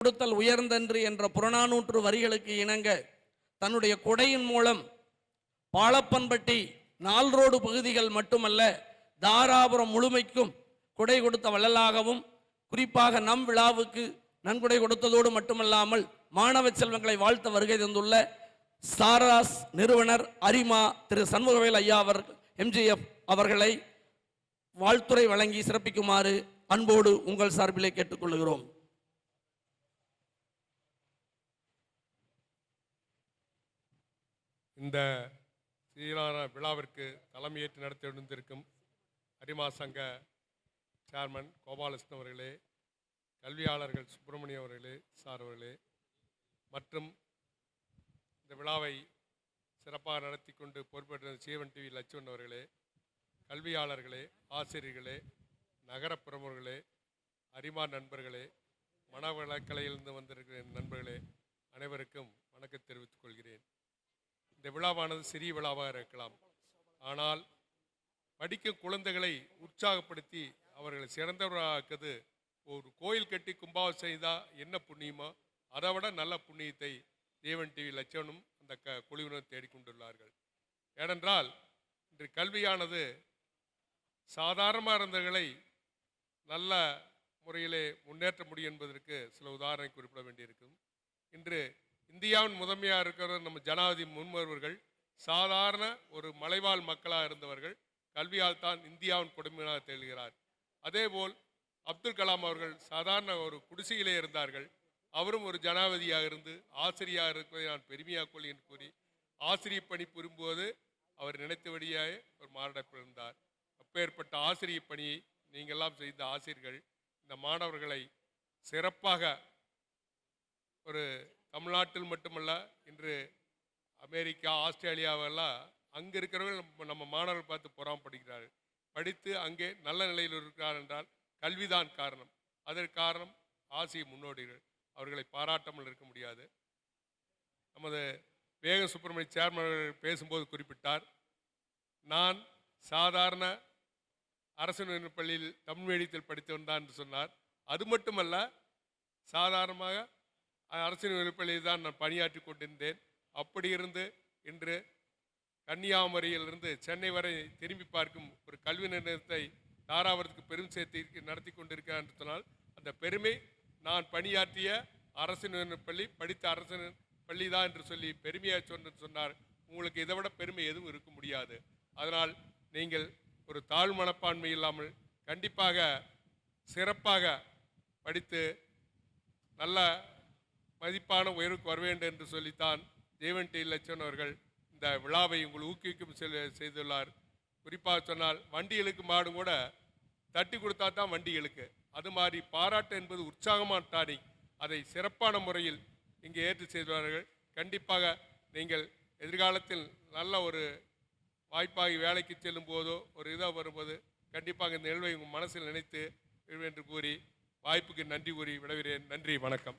கொடுத்தல் உயர்ந்தன்று என்ற புறநானூற்று வரிகளுக்கு இணங்க தன்னுடைய கொடையின் மூலம் பாலப்பன்பட்டி நால்ரோடு பகுதிகள் மட்டுமல்ல தாராபுரம் முழுமைக்கும் கொடை கொடுத்த வள்ளலாகவும் குறிப்பாக நம் விழாவுக்கு நன்கொடை கொடுத்ததோடு மட்டுமல்லாமல் மாணவ செல்வங்களை வாழ்த்த வருகை தந்துள்ள சாராஸ் நிறுவனர் அரிமா திரு சண்முகவேல் ஐயா அவர் எம்ஜிஎஃப் அவர்களை வாழ்த்துரை வழங்கி சிறப்பிக்குமாறு அன்போடு உங்கள் சார்பிலே கேட்டுக்கொள்கிறோம். இந்த சீரான விழாவிற்கு தலைமையேற்று நடத்தி வந்திருக்கும் அரிமா சங்க சேர்மன் கோபாலகிருஷ்ணன் அவர்களே கல்வியாளர்கள் சுப்பிரமணியம் அவர்களே சார் அவர்களே மற்றும் இந்த விழாவை சிறப்பாக நடத்தி கொண்டு பொறுப்பேற்ற சீவன் டிவி லட்சுமன் அவர்களே கல்வியாளர்களே ஆசிரியர்களே நகரப்புறமர்களே அரிமா நண்பர்களே மனவளக்கலையிலிருந்து வந்திருக்கிற நண்பர்களே அனைவருக்கும் வணக்கம் தெரிவித்துக் கொள்கிறேன். இந்த விழாவானது சிறிய விழாவாக இருக்கலாம். ஆனால் படிக்கும் குழந்தைகளை உற்சாகப்படுத்தி அவர்களை சிறந்தவராக்குது. ஒரு கோயில் கட்டி கும்பாவை செய்தால் என்ன புண்ணியமோ அதை விட நல்ல புண்ணியத்தை தேவன் டிவி லட்சணம் அந்த க குழுவினர் தேடிக்கொண்டுள்ளார்கள். ஏனென்றால் இன்று கல்வியானது சாதாரணமாக இருந்தவர்களை நல்ல முறையிலே முன்னேற்ற முடியும் என்பதற்கு சில உதாரணம் குறிப்பிட வேண்டியிருக்கும். இன்று இந்தியாவின் முதன்மையாக இருக்கிற நம்ம ஜனாதிபதி முன்வருவர்கள் சாதாரண ஒரு மலைவாழ் மக்களாக இருந்தவர்கள் கல்வியால் தான் இந்தியாவின் கொடுமையாக திகழ்கிறார். அதேபோல் அப்துல் கலாம் அவர்கள் சாதாரண ஒரு குடிசையிலே இருந்தார்கள். அவரும் ஒரு ஜனாதிபதியாக இருந்து ஆசிரியாக இருப்பதை நான் பெருமையாக கொள் என்று கூறி ஆசிரிய பணி புரியும்போது அவர் நினைத்தபடியாக ஒரு மாரடைப்பில் அப்பேற்பட்ட ஆசிரிய பணியை நீங்கள்லாம் செய்த ஆசிரியர்கள் இந்த மாணவர்களை சிறப்பாக ஒரு தமிழ்நாட்டில் மட்டுமல்ல இன்று அமெரிக்கா ஆஸ்திரேலியாவெல்லாம் அங்கே இருக்கிறவர்கள் நம்ம- நம்ம மாணவர்கள் பார்த்து பொறாமப்படுகிறார்கள். படித்து அங்கே நல்ல நிலையில் இருக்கிறார் என்றால் கல்விதான் காரணம். அதற்கு காரணம் ஆசிய முன்னோடிகள். அவர்களை பாராட்டாமல் இருக்க முடியாது. நமது வேக சுப்பிரமணிய சேர்மன் அவர்கள் பேசும்போது குறிப்பிட்டார் நான் சாதாரண அரசு பள்ளியில் தமிழ் மீடியத்தில் படித்தவன் தான் என்று சொன்னார். அது மட்டுமல்ல சாதாரணமாக அரசின் வெளிப்பள்ளியில் தான் நான் பணியாற்றி கொண்டிருந்தேன். அப்படி இருந்து இன்று கன்னியாகுமரியிலிருந்து சென்னை வரை திரும்பி பார்க்கும் ஒரு கல்வி நிறுவனத்தை தாராபுரத்துக்கு பெரும் சேர்த்து நடத்தி கொண்டிருக்கிறேன் என்று சொன்னால் அந்த பெருமை நான் பணியாற்றிய அரசின் பள்ளி படித்த அரசின் பள்ளி தான் என்று சொல்லி பெருமையாக சொன்ன சொன்னார். உங்களுக்கு இதை விட பெருமை எதுவும் இருக்க முடியாது. அதனால் நீங்கள் ஒரு தாழ் மனப்பான்மை இல்லாமல் கண்டிப்பாக சிறப்பாக படித்து நல்ல மதிப்பான உயர்வுக்கு வர வேண்டும் என்று சொல்லித்தான் தேவன் டி. லட்சன் அவர்கள் இந்த விழாவை உங்கள் ஊக்குவிக்கும் செல்- செய்துள்ளார். குறிப்பாக சொன்னால் வண்டிகளுக்கு மாடும் கூட தட்டி கொடுத்தா தான் வண்டிகளுக்கு அது மாதிரி பாராட்டு என்பது உற்சாகமான டானி அதை சிறப்பான முறையில் இங்கே ஏற்று செய்துள்ளார்கள். கண்டிப்பாக நீங்கள் எதிர்காலத்தில் நல்ல ஒரு வாய்ப்பாகி வேலைக்கு செல்லும் போதோ ஒரு இதாக வரும்போது கண்டிப்பாக இந்த நிகழ்வை உங்கள் மனசில் நினைத்து என்று கூறி வாய்ப்புக்கு நன்றி கூறி விடவிறேன் நன்றி வணக்கம்.